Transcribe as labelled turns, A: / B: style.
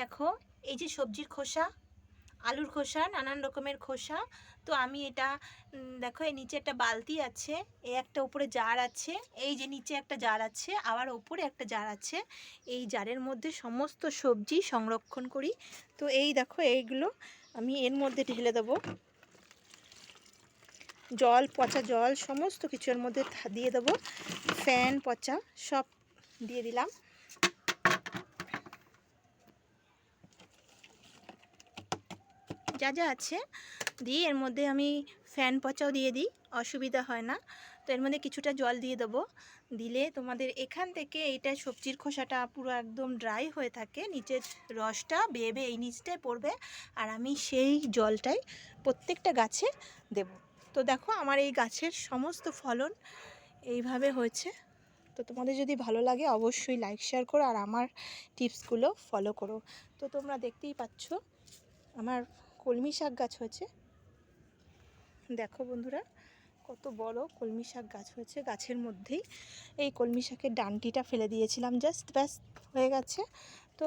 A: দেখো। এই যে সবজির খোসা, আলুর খোসা, নানান রকমের খোসা। তো আমি এটা দেখো এই নিচে একটা বালতি আছে এই একটা উপরে জার আছে, এই যে নিচে একটা জার আছে, আবার উপরে একটা জার আছে। এই জারের মধ্যে সমস্ত সবজি সংরক্ষণ করি। তো এই দেখো, এইগুলো আমি এর মধ্যে ঢেলে দেবো। জল, পচা জল, সমস্ত কিছু এর মধ্যে দিয়ে দেবো। ফ্যান, পচা, সব দিয়ে দিলাম। যা যা আছে দিয়ে এর মধ্যে আমি ফ্যান পচাও দিয়ে দিই, অসুবিধা হয় না। তো এর মধ্যে কিছুটা জল দিয়ে দেবো। দিলে তোমাদের এখান থেকে এইটা সবজির খোসাটা পুরো একদম ড্রাই হয়ে থাকে, নিচের রসটা বেয়ে এই নিচটায় পড়বে আর আমি সেই জলটাই প্রত্যেকটা গাছে দেব। তো দেখো আমার এই গাছের সমস্ত ফলন এইভাবে হয়েছে। তো তোমাদের যদি ভালো লাগে অবশ্যই লাইক শেয়ার করো আর আমার টিপসগুলো ফলো করো। তো তোমরা দেখতেই পাচ্ছ আমার কলমি শাক গাছ হয়েছে। দেখো বন্ধুরা, কত বড় কলমি শাক গাছ হয়েছে। গাছের মধ্যেই এই কলমি শাকের ডানটিটা ফেলে দিয়েছিলাম, জাস্ট ব্যাস, হয়ে গেছে। তো